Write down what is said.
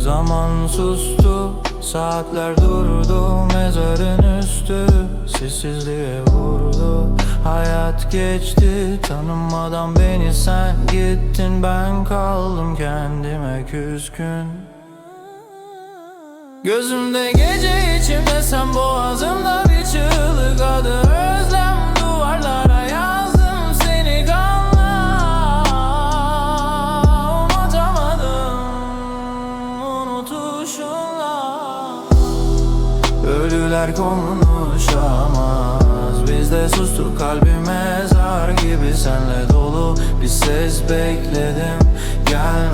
Zaman sustu Saatler durdu Mezarın üstü Sessizliğe vurdu. Hayat geçti Tanımadan beni sen gittin. Ben kaldım kendime küskün. Gözümde gece içimde sen boğazımda Ölüler konuşamaz. Bizde sustur kalbi mezar gibi. Senle dolu Bir ses bekledim. Yalnızlıkla